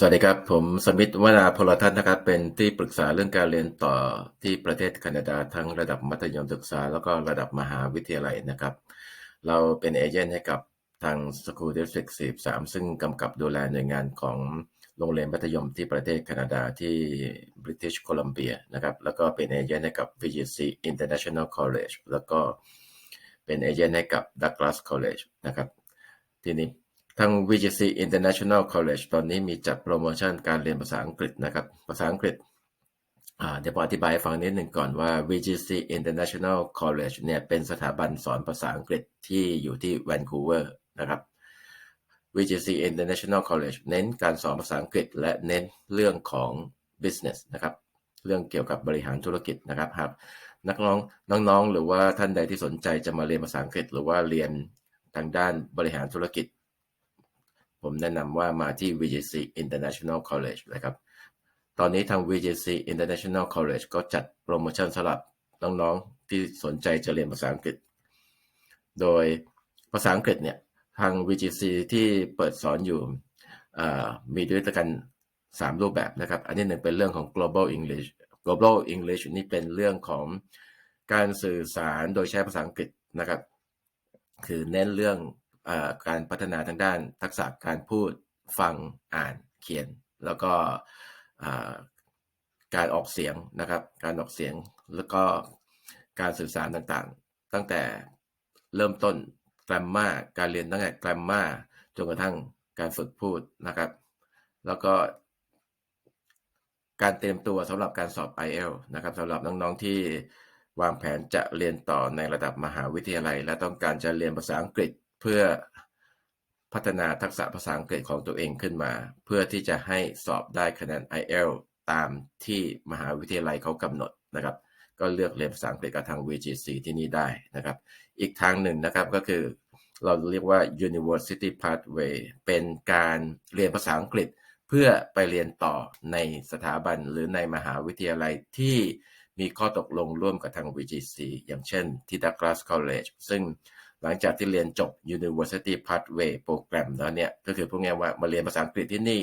สวัสดีครับ ผมสมิทธวนาพลทัศน์นะครับ เป็นที่ปรึกษาเรื่องการเรียนต่อที่ประเทศแคนาดาทั้งระดับมัธยมศึกษา แล้วก็ระดับมหาวิทยาลัยนะครับ เราเป็นเอเจนต์ให้กับทาง School District 43 ซึ่งกำกับดูแลหน่วยงานของโรงเรียนมัธยมที่ประเทศแคนาดาที่ British Columbia นะครับ แล้วก็เป็นเอเจนต์ให้กับ VGC International College แล้วก็เป็นเอเจนต์ให้กับ Douglas College นะครับ ทีนี้ ทาง VGC International College ตอนนี้มีจัดโปรโมชั่นการเรียนภาษาอังกฤษนะครับ ภาษาอังกฤษเดี๋ยวผมอธิบายให้ฟังนิดหนึ่งก่อนว่า VGC International College เนี่ยเป็นสถาบันสอนภาษาอังกฤษที่อยู่ที่แวนคูเวอร์นะครับ VGC International College เน้นการสอนภาษาอังกฤษ และเน้นเรื่องของ business นะครับ เรื่องเกี่ยวกับบริหารธุรกิจนะครับหากนักน้องน้องๆ หรือว่าท่านใดที่สนใจจะมาเรียนภาษาอังกฤษ หรือว่าเรียนทางด้านบริหารธุรกิจ ผมแนะนำว่ามาที่ VGC International College นะครับ ตอนนี้ทาง VGC International College ก็จัดโปรโมชั่นสำหรับน้องๆที่สนใจจะเรียนภาษาอังกฤษ โดยภาษาอังกฤษเนี่ยทาง VGC ที่เปิดสอนอยู่มีด้วยกัน 3 รูปแบบนะครับ อันที่หนึ่งเป็นเรื่องของ global English global English นี่เป็นเรื่องของการสื่อสารโดยใช้ภาษาอังกฤษนะครับ คือเน้นเรื่อง การพัฒนาทางด้านทักษะการพูดฟังอ่านเขียน แล้วก็การออกเสียงนะครับ การออกเสียงแล้วก็การสื่อสารต่างๆ ตั้งแต่เริ่มต้นแกรมมาการเรียนตั้งแต่แกรมมาจนกระทั่งการฝึกพูดนะครับ แล้วก็การเตรียมตัวสำหรับการสอบ IELTS นะครับสำหรับน้องๆที่วางแผนจะเรียนต่อในระดับมหาวิทยาลัย และต้องการจะเรียนภาษาอังกฤษ เพื่อพัฒนาทักษะภาษาอังกฤษของตัวเองขึ้นมา เพื่อที่จะให้สอบได้คะแนน IELT ตามที่มหาวิทยาลัยเขากำหนดนะครับ ก็เลือกเรียนภาษาอังกฤษกับทาง VGC ที่นี่ได้นะครับ อีกทางหนึ่งนะครับก็คือเราเรียกว่า University Pathway เป็นการเรียนภาษาอังกฤษ เพื่อไปเรียนต่อในสถาบันหรือในมหาวิทยาลัยที่มีข้อตกลงร่วมกับทาง VGC อย่างเช่นที่ Douglas College ซึ่ง หลังจากที่เรียนจบ University Pathway โปรแกรมแล้วเนี่ย ก็คือพูดง่ายว่ามาเรียนภาษาอังกฤษที่นี่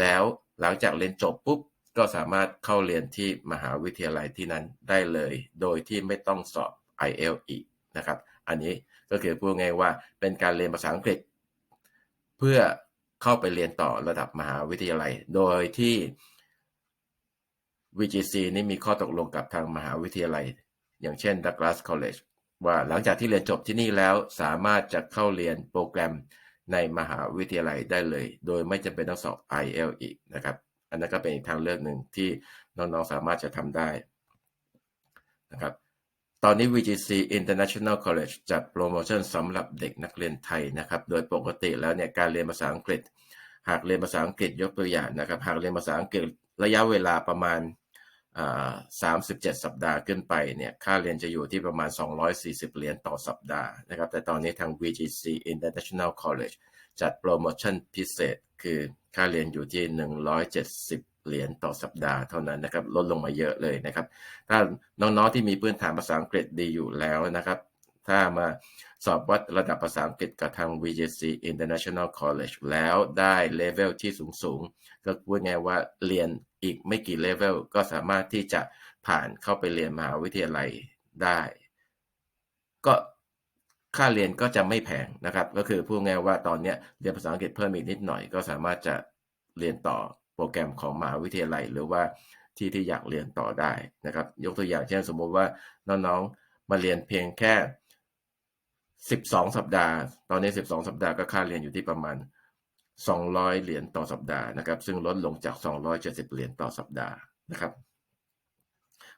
แล้วหลังจากเรียนจบปุ๊บ ก็สามารถเข้าเรียนที่มหาวิทยาลัยที่นั้นได้เลย โดยที่ไม่ต้องสอบ IELTS อีกนะครับ อันนี้ก็คือพูดง่ายว่าเป็นการเรียนภาษาอังกฤษ เพื่อเข้าไปเรียนต่อระดับมหาวิทยาลัย โดยที่ VGC นี่มีข้อตกลงกับทางมหาวิทยาลัย อย่างเช่น Douglas College ว่าหลังจากที่เรียนจบที่นี่แล้วสามารถจะเข้าเรียนโปรแกรมในมหาวิทยาลัยได้เลย โดยไม่จำเป็นต้องสอบ IEL อีกนะครับ อันนั้นก็เป็นอีกทางเลือกหนึ่งที่น้องๆสามารถจะทำได้นะครับตอนนี้ VGC International College จัดโปรโมชั่นสำหรับเด็กนักเรียนไทยนะครับ โดยปกติแล้วเนี่ยการเรียนภาษาอังกฤษ หากเรียนภาษาอังกฤษยกตัวอย่างนะครับ หากเรียนภาษาอังกฤษระยะเวลาประมาณ สามสิบเจ็ดสัปดาห์ขึ้นไปเนี่ยค่าเรียนจะอยู่ที่ประมาณ 240 เหรียญต่อสัปดาห์นะครับแต่ตอนนี้ทาง VGC International College จัดโปรโมชั่นพิเศษ คือค่าเรียนอยู่ที่ 170 เหรียญต่อสัปดาห์เท่านั้นนะครับลดลงมาเยอะเลยนะครับ ถ้าน้องๆที่มีพื้นฐานภาษาอังกฤษดีอยู่แล้วนะครับ ถ้ามา สอบวัดระดับภาษาอังกฤษกับทาง VGC International College แล้วได้เลเวลที่สูงๆก็พูดง่ายว่าเรียนอีกไม่กี่เลเวลก็สามารถที่จะผ่านเข้าไปเรียนมหาวิทยาลัยได้ ก็ค่าเรียนก็จะไม่แพงนะครับ ก็คือพูดง่ายว่าตอนนี้เรียนภาษาอังกฤษเพิ่มอีกนิดหน่อย ก็สามารถจะเรียนต่อโปรแกรมของมหาวิทยาลัย หรือว่าที่ที่อยากเรียนต่อได้นะครับ ยกตัวอย่างเช่นสมมุติว่าน้องๆมาเรียนเพียงแค่ 12สัปดาห์ ตอนนี้12สัปดาห์ก็ค่าเรียนอยู่ที่ประมาณ200เหรียญต่อสัปดาห์นะครับ ซึ่งลดลงจาก270เหรียญต่อสัปดาห์นะครับ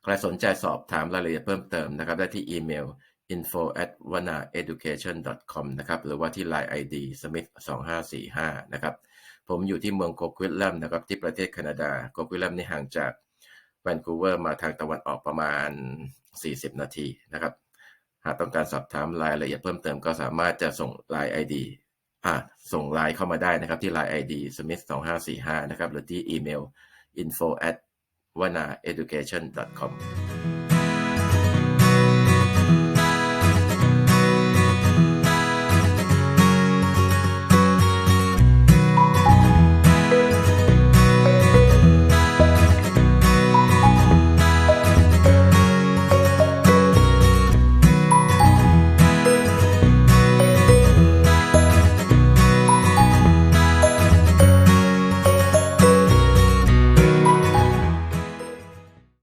ใครสนใจสอบถามรายละเอียดเพิ่มเติมนะครับ ได้ที่อีเมล info at wana education com นะครับ หรือว่าที่ line ID smith 2545นะครับ ผมอยู่ที่เมืองโกควิลลัมนะครับ ที่ประเทศแคนาดาโกควิลลัมนี่ห่างจากแวนคูเวอร์มาทางตะวันออกประมาณ 40 นาทีนะครับ หากต้องการสอบถามรายละเอียดเพิ่มเติมก็สามารถจะส่ง Line ID อ่าส่งไลน์เข้ามาได้นะครับ ที่ Line ID smith 2545นะครับ หรือที่อีเมล info at wanaeducation com